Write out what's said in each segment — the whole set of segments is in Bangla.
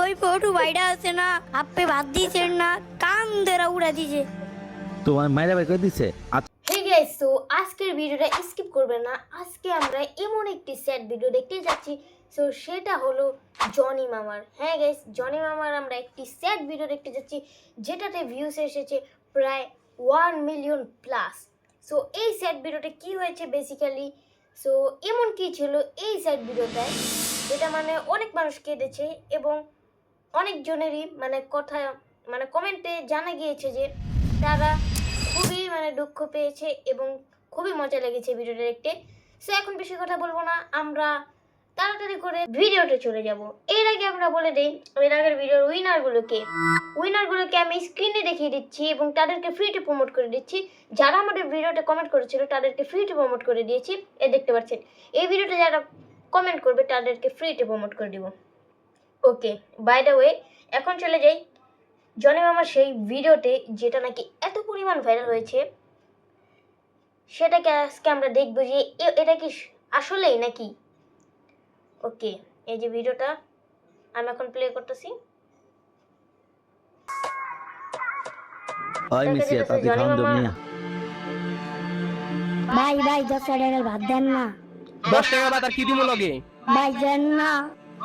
ওই ফটো বাইরে আছে না আপনি ভাত দিয়েছেন না কান ধরে উড়া দিছে। তোমার মায়েরা বাই করে দিছে? আচ্ছা। হে গাইস তো আজকের ভিডিওটা স্কিপ করবেন না। আজকে আমরা এমন একটি স্যাড ভিডিও দেখতে যাচ্ছি। সো সেটা হলো জনি মামার। হ্যাঁ গাইস জনি মামার আমরা একটি স্যাড ভিডিও দেখতে যাচ্ছি যেটাতে ভিউস এসেছে প্রায় ওয়ান মিলিয়ন প্লাস সো এই স্যাড ভিডিওটা কি হয়েছে বেসিক্যালি সো এমন কি ছিল এই স্যাড ভিডিওটায় যেটা মানে অনেক মানুষ কেঁদেছে এবং অনেকজনেরই মানে কথা মানে কমেন্টে জানা গিয়েছে যে তারা খুবই মানে দুঃখ পেয়েছে এবং খুবই মজা লেগেছে ভিডিওটা দেখতে। সে এখন বেশি কথা বলব না, আমরা তাড়াতাড়ি করে ভিডিওতে চলে যাব। এর আগে আমরা বলে দিই, এর আগের ভিডিওর উইনারগুলোকে উইনারগুলোকে আমি স্ক্রিনে দেখিয়ে দিচ্ছি এবং তাদেরকে ফ্রিতে প্রমোট করে দিচ্ছি। যারা আমাদের ভিডিওতে কমেন্ট করেছিল, তাদেরকে ফ্রিতে প্রমোট করে দিয়েছি। এ দেখতে পাচ্ছেন, এই ভিডিওতে যারা কমেন্ট করবে, তাদেরকে ফ্রিতে প্রমোট করে দিব। ওকে বাই দ্য ওয়ে এখন চলে যাই। জনি মামার সেই ভিডিওতে যেটা নাকি এত পরিমাণ ভাইরাল হয়েছে সেটাকে আজকে আমরা দেখব যে এটা কি আসলেই নাকি? ওকে এই যে ভিডিওটা আমি এখন প্লে করতেছি। ওই মিসিয়া তাতে মিয়া ভাই ভাই দশ টাকার ভাত দেন না। দশ টাকা বাদ আর কি দিব লগে? ভাই দেন না।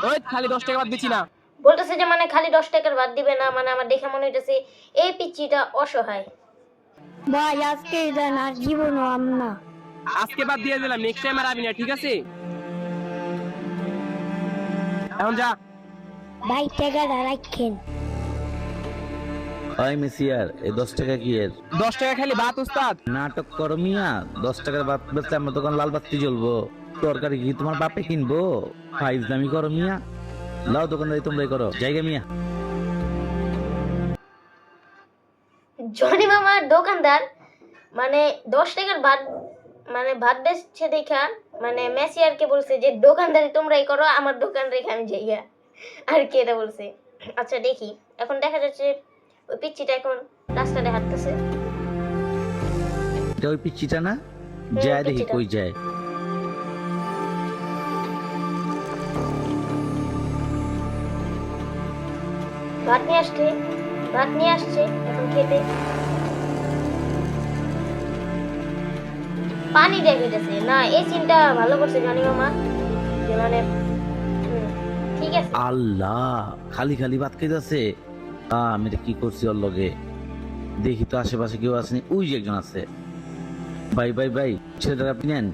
ওই খালি দশ টাকা বাদ দিচ্ছি না। বলতেছে যে মানে খালি দশ টাকার বাদ দিবে না মানে আমার দেখে মনে হইতেছে এই পিচ্চিটা অসহায়। ভাই আজকে দেন আর জীবনও আম না। আজকে বাদ দিয়ে দিলাম নেক্সট টাইম আর আবি না ঠিক আছে? এখন যা। ভাই টাকাটা রাখেন। ওই মিসিয়ার এই দশ টাকা কি এর? দশ টাকা খালি ভাত উস্তাদ। নাটক করমিয়া দশ টাকার ভাত বেচলে আমার দোকান লাল বাতি জ্বলবো। তরকারি কি? তোমার বাপে কিনবো? ফাইজ দামি করো মিয়া। লাও দোকানদারি তোমরাই করো। জায়গা মিয়া। জনি মামার দোকানদার মানে দশ টাকার ভাত মানে ভাত বেচছে দেখা মানে মেসিয়ারকে বলছে যে দোকানদারি তোমরাই করো আমার দোকান রেখে আমি যাইয়া আর কি এটা বলছে? আচ্ছা দেখি। এখন দেখা যাচ্ছে ওই পিচ্চিটা এখন রাস্তাতে হাঁটতেছে। ওই পিচ্ছিটা না? যায় দেখি। কই যায়। ভাত নিয়ে আসছে ভাত নিয়ে আসছে এখন খেতে। পানি দিয়ে খেতেছে না এই সিনটা ভালো করছে জনি মামা। যে মানে ঠিক আছে। আল্লাহ খালি খালি ভাত খাইতেছে? আমি এটা কি করছি ওর লগে? দেখি তো আশেপাশে কেউ আসেনি ওই যে একজন আছে। ভাই ভাই ভাই ছেলেটা আপনি নেন?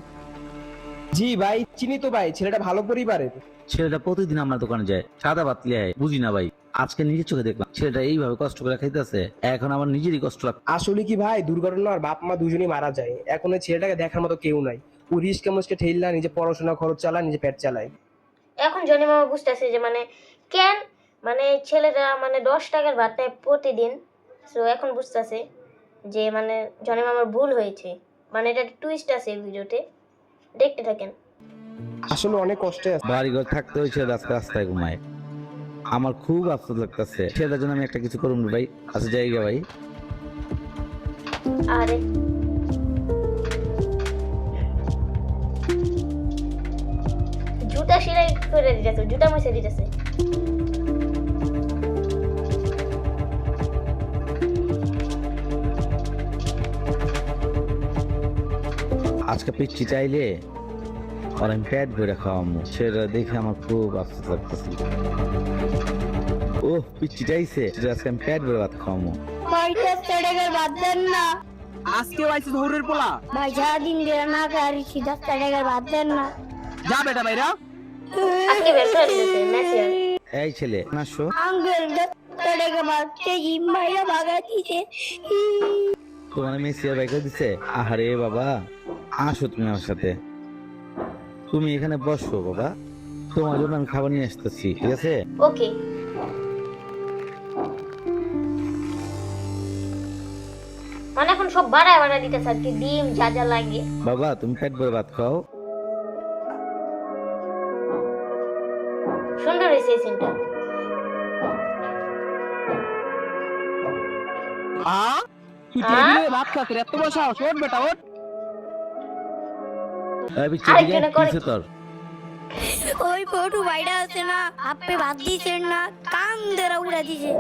জি ভাই চিনি তো ভাই ছেলেটা ভালো পরিবারের। ছেলেটা প্রতিদিন আমার দোকানে যায়। সাদা ভাত লিয়ে। বুঝি না ভাই। আজকে নিজের চোখে দেখলাম। ছেলেটা এইভাবে কষ্ট করে খাইতেছে এখন আমার নিজেরই কষ্ট লাগছে। আসলে কি ভাই? দুর্ঘটনা আর বাপ মা দুজনেই মারা যায়। এখন ওই ছেলেটাকে দেখার মতো কেউ নাই। ও রিস্কে মুসকে ঠেললা নিজে পড়াশোনা খরচ চালায় নিজে পেট চালায়। এখন জনি মামা বুঝতেছে যে মানে কেন? মানে ছেলেরা মানে দশ টাকার ভাত নেয় প্রতিদিন। তো এখন বুঝতেছে যে মানে জনি মামার ভুল হয়েছে। মানে এটা টুইস্ট আছে এই ভিডিওতে। দেখতে থাকেন। আসলে অনেক কষ্টে আছে। বাড়ি ঘর থাকতে হয়েছে রাস্তায় রাস্তায় ঘুমায়। আমার খুব আফসোস লাগতেছে। ছেলেটার জন্য আমি একটা কিছু করুন ভাই। আচ্ছা জায়গা ভাই। আরে। জুতা সেলাই করে দিতেছে জুতা মুছে দিতেছে। আজকে পিচ্ছি চাইলে আর আমি পেট ভরে খাওয়ামো। সেটা দেখে আমার খুব আফসোস লাগতেছে। ও পিচ্ছি চাইছে সেটা আজকে আমি পেট ভরে ভাত খাওয়ামো। ভাত দেন না। আজকে আইছি ধরের পোলা। ভাই সারাদিন ধরে না খাইছি দশ টাকার ভাত দেন না। যা বেটা ভাইরা। আজকে বের করে দিতেছে মেসিয়ার এই ছেলে দশ টাকা ভাত খেয়ে মাইরা ভাগা দিছে। তোমার মেসিয়ার বাইক দিছে? আহারে বাবা আসো তুমি আমার সাথে। তুমি এখানে বসো বাবা। তোমার জন্য আমি খাবার নিয়ে আসতেছি ঠিক আছে? ওকে। মানে এখন সব বাড়ায় বাড়ায় দিতেছে আর কি ডিম যা যা লাগে। বাবা তুমি পেট ভরে ভাত খাও। সুন্দর হয়েছে এই সিনটা ভাত খাচ্ছিস এত বড় সাহস ওঠ বেটা ওঠ। এই পিচ্ছি দিকে আরেকজনে করে। কিসে ওই ফটো বাইরে আছে না আপনি ভাত দিয়েছেন না কান ধরে উড়ে দিছে।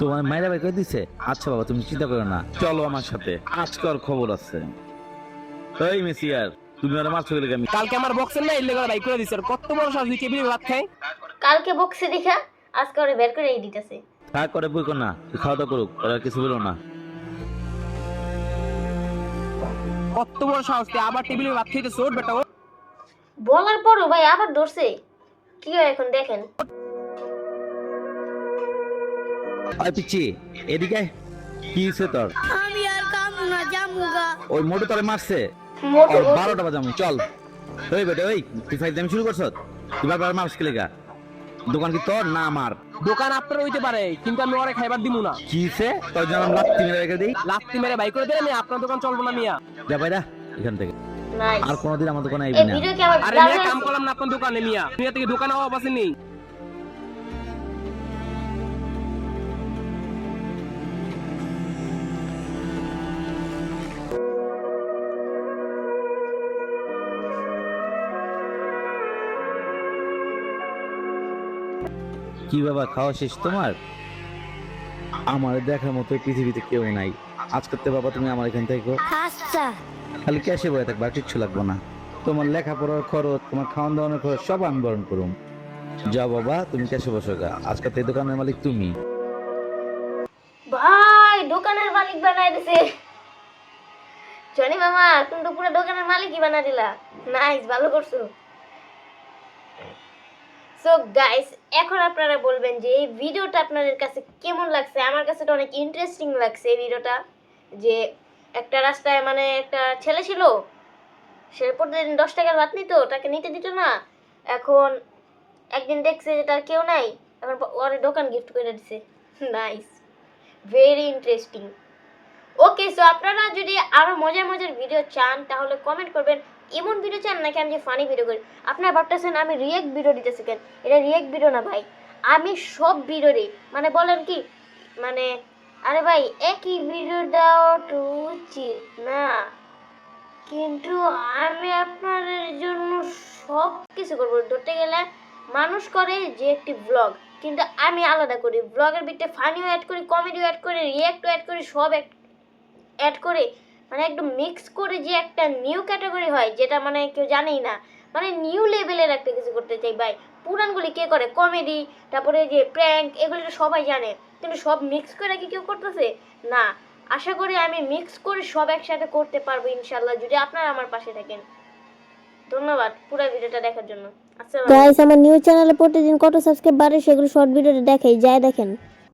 তোমার মায়েরা ভাই করে দিছে? আচ্ছা বাবা তুমি চিন্তা করো না। চলো আমার সাথে। আজকাল খবর আছে। এই মেসিয়ার তুমি ওরা মারছো গেলে আমি কালকে আমার বক্সের না ইল্লে করে বাইক করে দিছে। আর কত বড় সাহস তুই টেবিলে ভাত খাই কালকে বক্সে দেখা আজকে ওরে বের করে এই দিতেছে। থাক করে বই না। তুই খাওয়া দাওয়া করুক ওরা কিছু বলো না। কত বড় সাহস তুই আবার টেবিলে ভাত খাইতে ওঠ বেটা বলার পরও ভাই আবার ধরছে। কি হয় এখন দেখেন। ওই পিচ্ছি এদিকে কি হয়েছে তোর? আমি আর কাম না জামুগা ওই মোটু তোরে মারছে। বারোটা বাজাম চল। ওই বেটা ওই তুই ফাইজ আমি শুরু করছ? তুই বারবার মারছ কে লেগা দোকান কি তোর না আমার? দোকান আপনার হইতে পারে কিন্তু আমি ওরে খাইবার দিব না। কি হয়েছে তোর জন্য আমি লাত্তি মেরে রেখে দিই। লাত্তি মেরে বাইক করে দিলে আমি আপনার দোকান চলবো না মিয়া। যা বাইরা এখান থেকে। আর কোনোদিন আমার দোকানে আইবি না। আরে মিয়া কাম করলাম না আপনার দোকানে মিয়া। মিয়া থেকে দোকানে অভাব আছে নেই। কি বাবা খাওয়া শেষ তোমার? আমার দেখার মতো পৃথিবীতে কেউ নাই। আজকে তো বাবা তুমি আমার এখান থেকে আচ্ছা। খালি ক্যাশে বয়ে থাকবে কিচ্ছু লাগবে না। তোমার লেখাপড়ার খরচ তোমার খাওয়ান দাওয়ানোর খরচ সব আমি বরণ করুম। যা বাবা তুমি ক্যাশে বসো গা। আজকে তো এই দোকানের মালিক তুমি। ভাই দোকানের মালিক বানাই দিছে। জনি মামা তুমি তো পুরো দোকানের মালিকই বানাই দিলা। নাইস ভালো করছ। সো গাইস এখন আপনারা বলবেন যে এই ভিডিওটা আপনাদের কাছে কেমন লাগছে? আমার কাছে তো অনেক ইন্টারেস্টিং লাগছে এই ভিডিওটা। যে একটা রাস্তায় মানে একটা ছেলে ছিল, সে প্রতিদিন দশ টাকার ভাত নিত, তাকে নিতে দিত না। এখন একদিন দেখছে যে তার কেউ নাই, এখন ওর দোকান গিফট করে দিছে। Nice very interesting okay so আপনারা যদি আরও মজার মজার ভিডিও চান, তাহলে কমেন্ট করবেন। এমন ভিডিও চান নাকি আমি যে ফানি ভিডিও করি? আপনারা ভাবতেছেন আমি রিয়েক্ট ভিডিও দিতেছি কেন? এটা রিয়েক্ট ভিডিও না ভাই। আমি সব ভিডিওরই মানে বলেন কি মানে আরে ভাই, একই ভিডিও দেওয়া তো উচিত না, কিন্তু আমি আপনাদের জন্য সব কিছু করব। ধরতে গেলে মানুষ করে যে একটি ব্লগ কিন্তু আমি আলাদা করি। ব্লগের ভিতরে ফানিও অ্যাড করি কমেডিও অ্যাড করি রিয়াক্টও অ্যাড করি, সব অ্যাড করে। মানে একদম মিক্স করে যে একটা নিউ ক্যাটাগরি হয়, যেটা মানে কেউ জানেই না। মানে নিউ লেভেলের একটা কিছু করতে চাই, ভাই। পুরানগুলি কে করে? কমেডি তারপরে যে প্র্যাঙ্ক এগুলি তো সবাই জানে। কিন্তু সব মিক্স করে কি কেউ করতেছে? না। আশা করি আমি মিক্স করে সব একসাথে করতে পারব ইনশাল্লাহ যদি আপনারা আমার পাশে থাকেন। ধন্যবাদ পুরো ভিডিওটা দেখার জন্য। আসসালাম গাইস আমার নিউজ চ্যানেলে প্রতিদিন কত সাবস্ক্রাইব বাড়ে সেগুলো শর্ট ভিডিওতে দেখাই। যায় দেখেন।